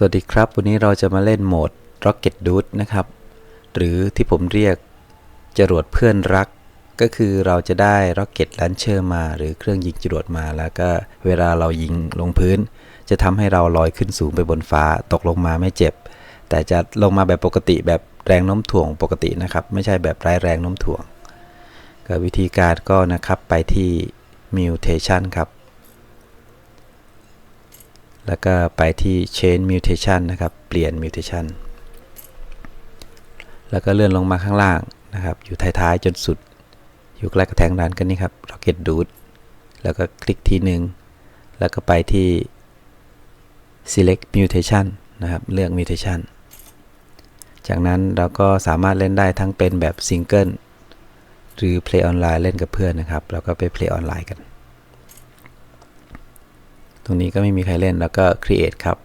สวัสดีครับ วันนี้เราจะมาเล่นโหมด Rocket Dude นะครับ หรือที่ผมเรียกจรวดเพื่อนรัก ก็คือเราจะได้ Rocket Launcher มา หรือเครื่องยิงจรวดมาแล้วก็เวลาเรายิงลงพื้น จะทำให้เราลอยขึ้นสูงไปบนฟ้าตกลงมาไม่เจ็บ แต่จะลงมาแบบปกติแบบแรงโน้มถ่วงปกตินะครับ ไม่ใช่แบบร้ายแรงโน้มถ่วงก็วิธีการก็นะครับไปที่ Mutation ครับ แล้วก็ไปที่ change mutation นะครับ เปลี่ยน mutation แล้วก็เลื่อนลงมาข้างล่างนะครับ อยู่ท้ายๆจนสุด อยู่ใกล้กับแทงดันกันนี่ครับ rocket dude แล้วก็คลิกทีหนึ่ง แล้วก็ไปที่ select mutation นะครับ เลือก mutation จากนั้นเราก็สามารถเล่นได้ทั้งเป็นแบบ single หรือ play online เล่นกับเพื่อนนะครับแล้วก็ไป play online กัน ตรงนี้ก็ไม่มีใครเล่นแล้วก็ create ครับ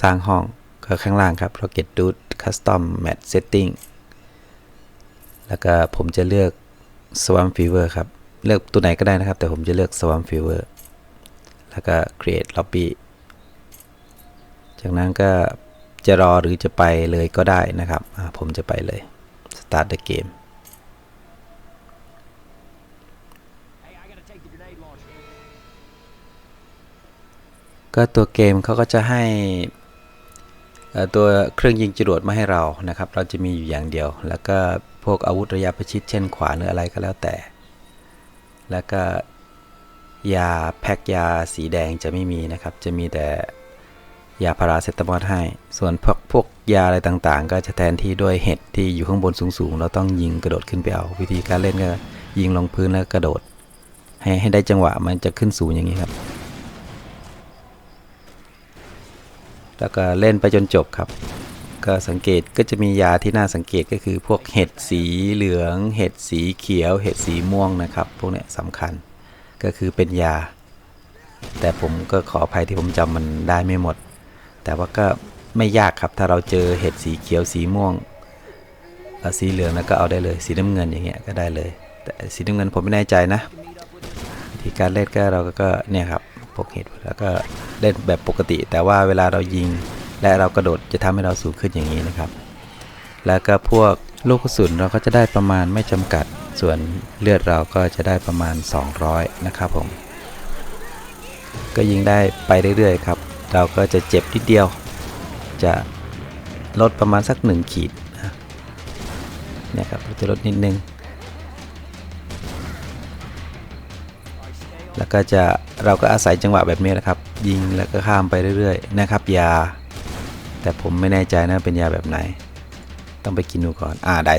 สร้างห้องก็ข้างล่างครับ rocket dude custom match setting แล้วก็ผมจะเลือก swamp fever ครับ เลือกตัวไหนก็ได้นะครับ แต่ผมจะเลือก swamp fever แล้วก็ create lobby จากนั้นก็จะรอหรือจะไปเลยก็ได้นะครับ ผมจะไปเลย start the game ก็ตัวเกมเขาก็จะให้ตัวเครื่องยิงจรวดมาให้เรานะครับ เราจะมีอยู่อย่างเดียว แล้วก็พวกอาวุธระยะประชิดเช่นขวานหรืออะไรก็แล้วแต่ แล้วก็ยาแพ็กยาสีแดงจะไม่มีนะครับ จะมีแต่ยาพาราเซตามอลให้ ส่วนพวกพวกยาอะไรต่างๆ ก็จะแทนที่ด้วยเห็ดที่อยู่ข้างบนสูงๆ เราต้องยิงกระโดดขึ้นไปเอา วิธีการเล่นก็ยิงลงพื้นแล้วกระโดด ให้ให้ได้จังหวะมันจะขึ้นสูงอย่างนี้ครับ แล้วก็เล่นไปจนจบครับ ก็สังเกตก็จะมียาที่น่าสังเกตก็คือพวกเห็ดสีเหลือง เห็ดสีเขียว เห็ดสีม่วงนะครับ พวกเนี้ยสำคัญก็คือเป็นยา แต่ผมก็ขออภัยที่ผมจำมันได้ไม่หมด แต่ว่าก็ไม่ยากครับถ้าเราเจอเห็ดสีเขียวสีม่วงสีเหลืองแล้วก็เอาได้เลยสีน้ำเงินอย่างเงี้ยก็ได้เลย แต่สีน้ำเงินผมไม่แน่ใจนะวิธีการเล่นก็เราก็เนี่ยครับ พกเห็ดแล้วก็เล่นแบบปกติ แต่ว่าเวลาเรายิง และเรากระโดดจะทำให้เราสูงขึ้นอย่างนี้นะครับ แล้วก็พวกลูกกระสุนเราก็จะได้ประมาณไม่จำกัด ส่วนเลือดเราก็จะได้ประมาณ 200 นะครับผม ก็ยิงได้ไปเรื่อยๆครับ เราก็จะเจ็บนิดเดียว จะลดประมาณสัก 1 ขีดนะครับจะลดนิดนึง แล้วก็จะเราก็อาศัยจังหวะแบบนี้นะครับ ยิงแล้วก็ข้ามไปเรื่อยๆนะครับ ยา แต่ผมไม่แน่ใจนะเป็นยาแบบไหน ต้องไปกินดูก่อน อ่าได้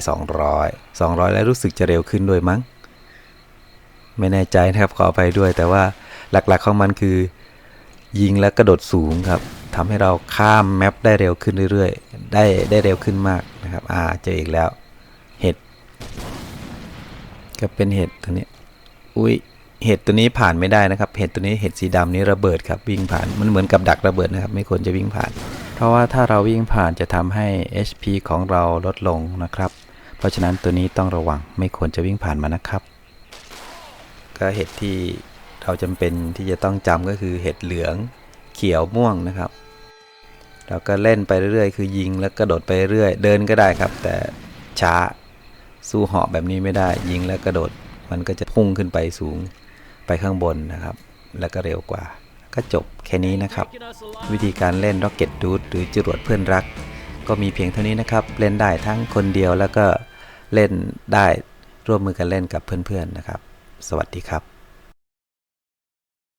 200 200 แล้วรู้สึกจะเร็วขึ้นด้วยมั้ง ไม่แน่ใจนะครับขออภัยด้วย แต่ว่าหลักๆของมันคือ ยิงแล้วกระโดดสูงครับทำให้เราข้ามแมปได้เร็วขึ้นเรื่อยๆ ได้ได้เร็วขึ้นมากนะครับ อ่าเจออีกแล้ว เห็ด ก็เป็นเห็ดตัวนี้ อุ้ย เห็ดตัวนี้ผ่านไม่ได้นะครับ เห็ดตัวนี้เห็ดสีดำนี้ระเบิดครับวิ่งผ่าน มันเหมือนกับดักระเบิดนะครับ ไม่ควรจะวิ่งผ่าน เพราะว่าถ้าเราวิ่งผ่านจะทำให้ HP ของเราลดลงนะครับ เพราะฉะนั้นตัวนี้ต้องระวังไม่ควรจะวิ่งผ่านมานะครับ ก็เห็ดที่เราจำเป็นที่จะต้องจำก็คือเห็ดเหลืองเขียวม่วงนะครับเราก็เล่นไปเรื่อยๆ คือยิงแล้วกระโดดไปเรื่อยเดินก็ได้ครับ แต่ช้าสู้เหาะแบบนี้ไม่ได้ ยิงแล้วกระโดดมันก็จะพุ่งขึ้นไปสูง ไปข้างบนนะครับ แล้วก็เร็วกว่า ก็จบแค่นี้นะครับ วิธีการเล่น Rocket Dude หรือจรวดเพื่อนรัก ก็มีเพียงเท่านี้นะครับ เล่นได้ทั้งคนเดียวแล้วก็เล่นได้ร่วมมือกันเล่นกับเพื่อนๆนะครับ สวัสดีครับ